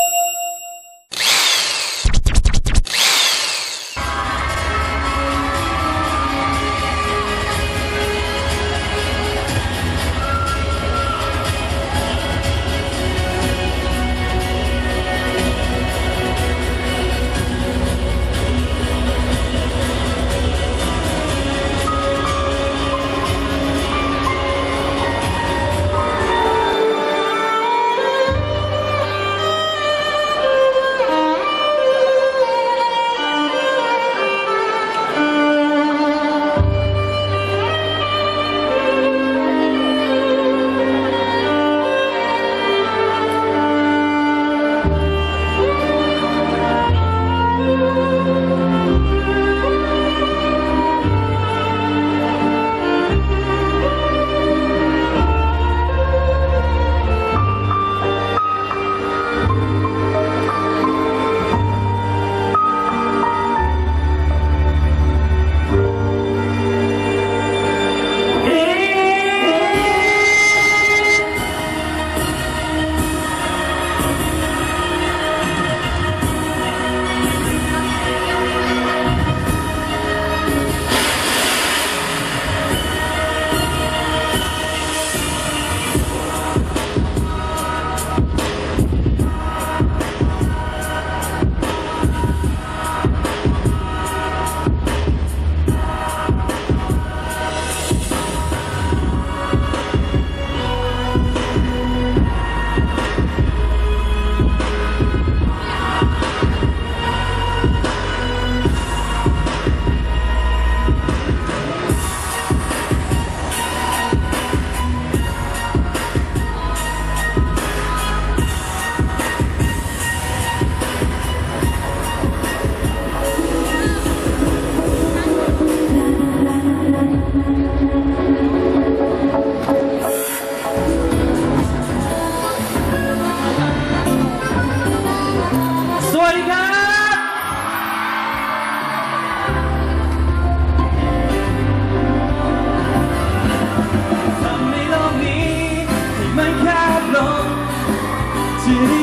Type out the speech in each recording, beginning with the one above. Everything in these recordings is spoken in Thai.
you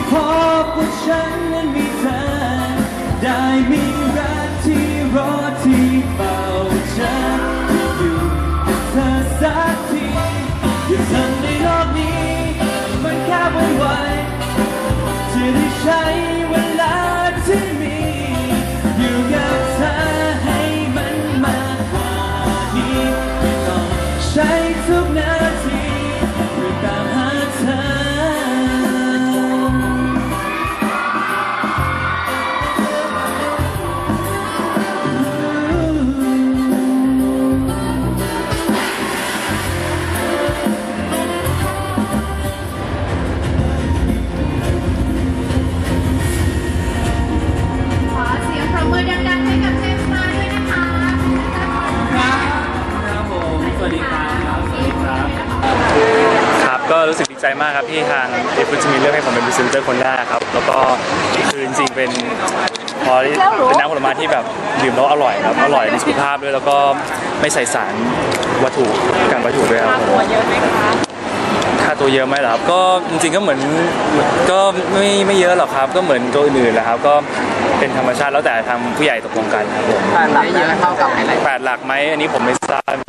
พบว่าฉันนั้นมีเธอ ได้มีรักที่รอที่เฝ้าฉันอยู่กับเธอสักทีอย่าทำในโลกนี้ มันแค่วันไหวจะได้ใช้ ก็รู้สึกดีใจมากครับที่ทางเอฟจะมีเลือกให้ผมเป็นพรีเซนเตอร์คนแรกครับ แล้วก็คือจริงๆเป็นพอเป็นน้ำผลไม้ที่แบบดื่มแล้วอร่อยครับอร่อยมีสุขภาพด้วยแล้วก็ไม่ใส่สารวัตถุกันวัตถุด้วยครับผมค่าตัวเยอะไหมเหรอครับก็จริงๆก็เหมือนก็ไม่ไม่เยอะหรอกครับ ก็เหมือนตัวอื่นๆแหละครับก็เป็นธรรมชาติแล้วแต่ทางผู้ใหญ่ตกลงกันครับผมผ่านหลักเยอะเท่ากับไฮไลท์แปดหลักไหมอันนี้ผมไม่ทราบ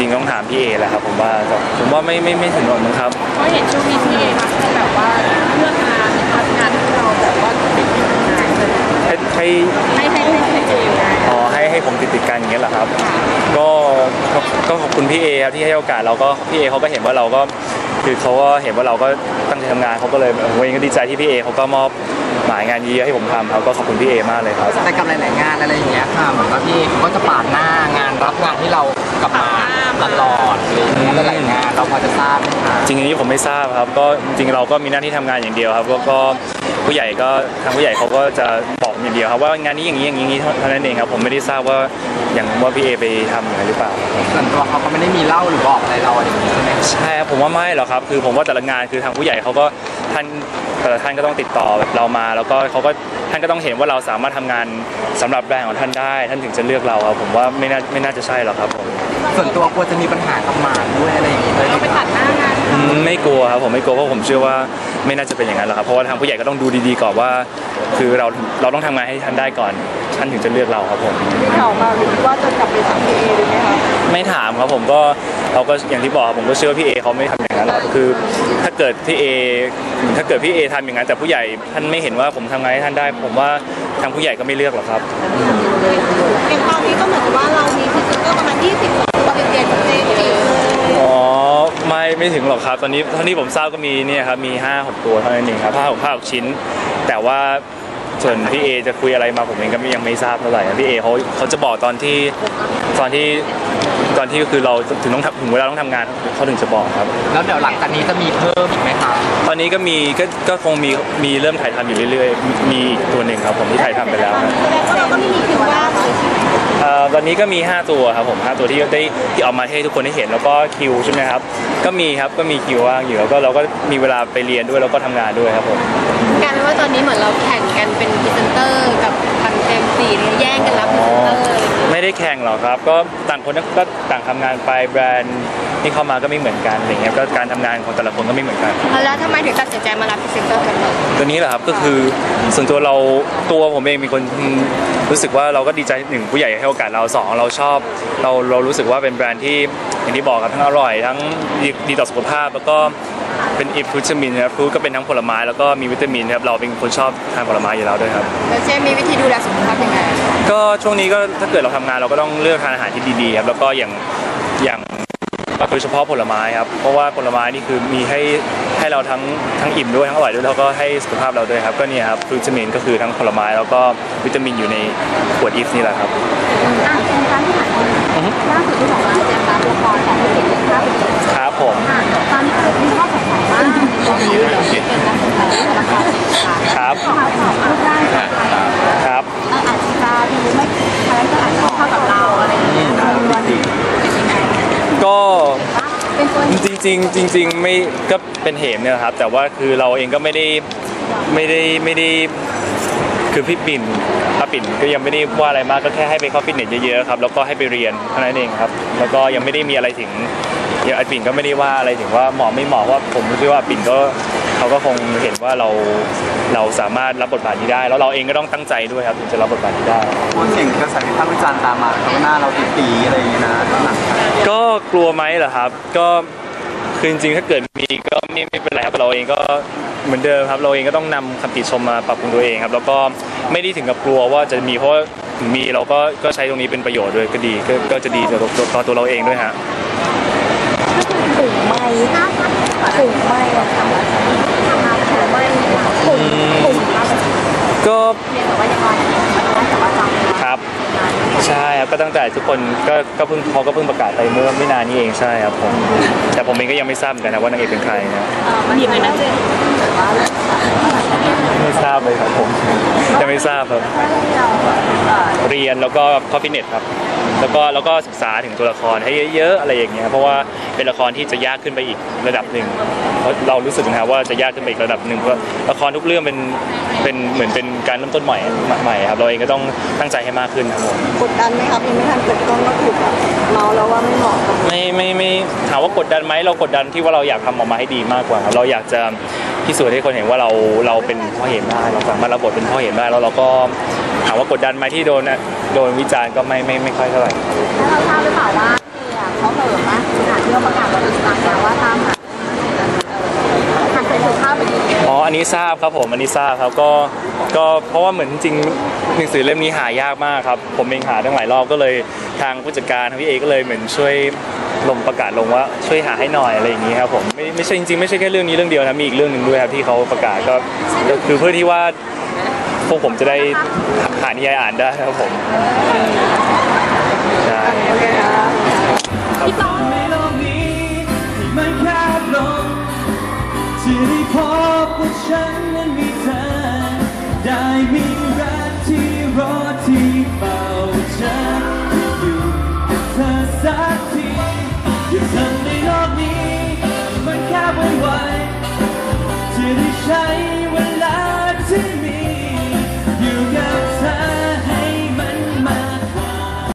ริงต้องถามพี่เอแหละครับผมว่าแต่ผมว่าไม่ไม่ไม่ถึงหรอกมั้งครับเพราะเห็นช่วงนี้พี่เอมาให้แบบว่าเลือกงานพัฒงานที่เราแบบว่าติดอยู่งานเลยให้ให้ให้ให้ให้ให้เอไงอ๋อให้ให้ผมติดติดๆกันอย่างเงี้ยเหรอครับก็ก็ก็ขอบคุณพี่เอครับที่ให้โอกาสเราก็พี่เอเขาก็เห็นว่าเราก็คือเขาก็เห็นว่าเราก็ตั้งใจทำงานเขาก็เลยผมเองก็ดีใจที่พี่เอเขาก็มอบ หมายงานเยอะๆให้ผมทำครับก็ขอบคุณพี่เอมากเลยครับ แต่กับหลายๆงานอะไรอย่างเงี้ยค่ะเหมือนว่าพี่เขาก็จะปาดหน้างานรับงานที่เรากลับมาตลอดอะไรอย่างเงี้ยหลายๆงานเราพอจะทราบไหมคะจริงๆอันนี้ผมไม่ทราบครับก็จริงๆเราก็มีหน้าที่ทำงานอย่างเดียวครับก็ก็ ผู้ใหญ่ก็ทางผู้ใหญ่เขาก็จะบอกอย่างเดียวครับว่างานนี้อย่างนี้อย่างนี้อย่างนี้เท่านั้นเองครับผมไม่ได้ทราบว่าอย่างว่าพี่เอไปทำอย่างนั้นหรือเปล่าส่วนตัวเขาก็ไม่ได้มีเล่าหรือบอกอะไรเราอะไรอย่างเงี้ยใช่ไหมใช่ครับผมว่าไม่หรอกครับคือผมว่าแต่ละงานคือทางผู้ใหญ่เขาก็ท่านแต่ละท่านก็ต้องติดต่อแบบเรามา แล้วก็เขาก็ท่านก็ต้องเห็นว่าเราสามารถทำงานสำหรับแบรนด์ของท่านได้ ท่านถึงจะเลือกเราครับผมว่าไม่น่าไม่น่าจะใช่หรอกครับผมส่วนตัวกลัวจะมีปัญหากับหมากด้วยอะไรอย่างเงี้ยด้วยเราไปตัดหน้างานอืมม ไม่กลัวครับผมไม่กลัวเพราะผมเชื่อว่าไม่น่าจะเป็นอย่างนั้นหรอกครับเพราะว่าทางผู้ใหญ่ก็ต้องดูดีๆก่อนว่า คือเราเราต้องทำงานให้ท่านได้ก่อนท่านถึงจะเลือกเราครับผมมีข่าวมาหรือว่าจะกลับไปทำพีเอหรือไหมคะไม่ถามครับผมก็เราก็อย่างที่บอกครับผมก็เชื่อว่าพี่เอเขาไม่ทำอย่างนั้นหรอกคือ ถ้าเกิดพี่เอถ้าเกิดพี่เอทำอย่างนั้นแต่ผู้ใหญ่ท่านไม่เห็นว่าผมทำงานให้ท่านได้ ผมว่าทางผู้ใหญ่ก็ไม่เลือกหรอกครับ อย่างตอนนี้ก็เหมือนกับว่าเรามีพรีเซนเตอร์ประมาณ20กว่าตัวเด็ดๆเด็ดๆเลย อ๋อ ไม่ไม่ถึงหรอกครับ ตอนนี้เท่าที่ผมทราบก็มีเนี่ยครับมี5 6ตัวเท่านั้นเองครับห้าหกห้าหกชิ้น แต่ว่าส่วนพี่เอจะคุยอะไรมาผมเองก็ยังไม่ทราบเท่าไหร่ครับพี่เอเขาเขาจะบอกตอนที่ตอนที่ตอนที่คือเราถึงต้องทำถึงเวลาต้องทำงานเขาถึงจะบอกครับ แล้วเดี๋ยวหลังจากนี้จะมีเพิ่มอีกไหมคะตอนนี้ก็มีก็ก็คงมีมีเริ่มถ่ายทำอยู่เรื่อยๆ มีมีอีกตัวหนึ่งครับผมที่ถ่ายทำไปแล้วครับ แสดงว่าเราก็ไม่มีคิวว่างเลยใช่ไหมเอ่อ ตอนนี้ก็มี 5 ตัวครับผม 5 ตัวที่ได้ที่เอามาให้ทุกคนได้เห็นแล้วก็คิวใช่ไหมครับ ก็มีครับก็มีคิวว่างอยู่แล้วก็เราก็มีเวลาไปเรียนด้วยแล้วก็ทำงานด้วยครับผมกลายเป็นว่าตอนนี้เหมือนเราแข่งกันเป็นพรีเซนเตอร์กับทางเจมซีเนี่ยแย่งกันรับพรีเซนเตอร์อะไรอย่างเงี้ยไม่ได้แข่งหรอกครับ ก็ต่างคนก็ต่างทำงานไปแบรนด์ที่เข้ามาก็ไม่เหมือนกันอะไรเงี้ยก็การทำงานของแต่ละคนก็ไม่เหมือนกัน แล้วทำไมถึงตัดสินใจมารับพรีเซนเตอร์กันเลยตัวนี้แหละครับก็คือส่วนตัวเราตัวผมเองมีคน รู้สึกว่าเราก็ดีใจหนึ่งผู้ใหญ่ให้โอกาสเราสองเราชอบ เราเรารู้สึกว่าเป็นแบรนด์ที่อย่างที่บอกครับทั้งอร่อย ทั้งดีดีต่อสุขภาพแล้วก็เป็นอิฟรูชมินนะครับฟรุตก็เป็นทั้งผลไม้แล้วก็มีวิตามินนะครับเราเป็นคนชอบทานผลไม้อยู่แล้วด้วยครับแล้วเจมมีวิธีดูแลสุขภาพยังไงก็ช่วงนี้ก็ถ้าเกิดเราทำงานเราก็ต้องเลือกทานอาหารที่ดีๆครับแล้วก็อย่างอย่าง โดยเฉพาะผลไม้ครับ เพราะว่าผลไม้นี่คือมีให้ให้เราทั้งทั้งอิ่มด้วยทั้งอร่อยด้วยแล้วก็ให้สุขภาพเราด้วยครับ ก็เนี่ยครับฟรุตมินก็คือทั้งผลไม้แล้วก็วิตามินอยู่ในขวดอีฟนี่แหละครับอะโครงการที่ผ่านมาล่าสุดที่บอกว่าเจมรับละครของผู้เขียนเรื่องภาพดีครับผมอะตอนนี้ก็เลยมีข้อสงสัยว่าตัวนี้เป็นนักแสดงที่ละครค่ะครับข่าวของรูปร่างของใครครับเอ่ออาจจะดูไม่คาแรคเตอร์ จริงๆจริง ๆ ไม่ก็เป็นเหมเนี่ยแหละครับ แต่ว่าคือเราเองก็ไม่ได้ไม่ได้ไม่ได้คือพี่ปิ่นป้าปิ่นก็ยังไม่ได้ว่าอะไรมากก็แค่ให้ไปเข้าฟิตเนสเยอะๆครับแล้วก็ให้ไปเรียนเท่านั้นเองครับแล้วก็ยังไม่ได้มีอะไรถึงอย่างไอปิ่นก็ไม่ได้ว่าอะไรถึงว่าเหมาะไม่เหมาะว่าผมคิดว่าปิ่นก็เขาก็คงเห็นว่าเราเราสามารถรับบทบาทนี้ได้ แล้วเราเองก็ต้องตั้งใจด้วยครับถึงจะรับบทบาทนี้ได้คนเก่งกระแสวิพากษ์วิจารณ์ตามมาครับว่าหน้าเราติดตีอะไรอย่างเงี้ยนะหนังก็กลัวไหมเหรอครับ ก็ คือจริงๆถ้าเกิดมีก็ไม่ไม่เป็นไรครับเราเองก็เหมือนเดิมครับเราเองก็ต้องนำคำติชมมาปรับปรุงตัวเองครับ แล้วก็ไม่ได้ถึงกับกลัวว่าจะมีเพราะว่าถึงมีเราก็ก็ใช้ตรงนี้เป็นประโยชน์ด้วยก็ดีก็ก็จะดีต่อตัวต่อตัวเราเองด้วยฮะถุงไม้ถุงไม้อะค่ะถุงไม้ถุงถุงก็เรียนแต่ว่ายังไงแต่ว่าจำ ครับใช่ครับ ก็ตั้งแต่ทุกคนก็ก็เพิ่งเขาก็เพิ่งประกาศไปเมื่อไม่นานนี้เองใช่ครับผมแต่ผมเองก็ยังไม่ทราบเหมือนกันนะว่านางเอกเป็นใครนะมีไหมนะเจนแบบว่าไม่ทราบเลยครับผมยังไม่ทราบครับ เรียนแล้วก็เข้าฟิตเนสครับ แล้วก็แล้วก็ศึกษาถึงตัวละครให้เยอะๆอะไรอย่างเงี้ยเพราะว่าเป็นละครที่จะยากขึ้นไปอีกระดับหนึ่งเพราะเรารู้สึกนะครับว่าจะยากขึ้นไปอีกระดับหนึ่งเพราะละครทุกเรื่องเป็นเป็นเหมือนเป็นการเริ่มต้นใหม่ใหม่ครับเราเองก็ต้องตั้งใจให้มากขึ้นครับผมกดดันไหมครับยังไม่ทันเปิดกล้องก็ถูกแบบเมาแล้วว่าไม่เหมาะกับไม่ไม่ไม่ถามว่ากดดันไหมเรากดดันที่ว่าเราอยากทำออกมาให้ดีมากกว่าครับเราอยากจะพิสูจน์ให้คนเห็นว่าเราเราเป็นพ่อเห็นได้เราสามารถรับบทเป็นพ่อเห็นได้แล้วเราก็ถามว่ากดดันไหมที่โดนโดนวิจารณ์ก็ไม่ไม่ไม่ค่อยเท่าไหร่แล้วเราทราบหรือเปล่าว่าเนี่ยเขาเผลอมากขนาดที่เราประกาศบนอินสตาแกรมว่าตามหาทางเฟซบุ๊กภาพไปดีอ๋ออันนี้ทราบครับผมอันนี้ทราบครับก็ก็เพราะว่าเหมือนจริงหนังสือเล่มนี้หายากมากครับผมเองหาตั้งหลายรอบก็เลยทางผู้จัดการทางพี่เอก็เลยเหมือนช่วยลงประกาศลงว่าช่วยหาให้หน่อยอะไรอย่างนี้ครับผมไม่ไม่ใช่จริงๆไม่ใช่แค่เรื่องนี้เรื่องเดียวนะมีอีกเรื่องหนึ่งด้วยครับที่เขาประกาศก็ก็คือเพื่อที่ว่าพวกผมจะได้หา นิยายอ่านได้ครับผมใช่ทำให้โลกนี้ให้มันแคบลงจะได้พบว่าฉันนั้นมีเธอได้มีรักที่รอที่เฝ้าเธออยู่กับเธอสักทีอย่าทำให้โลกนี้ มันแคบไว้ไวจะได้ใช้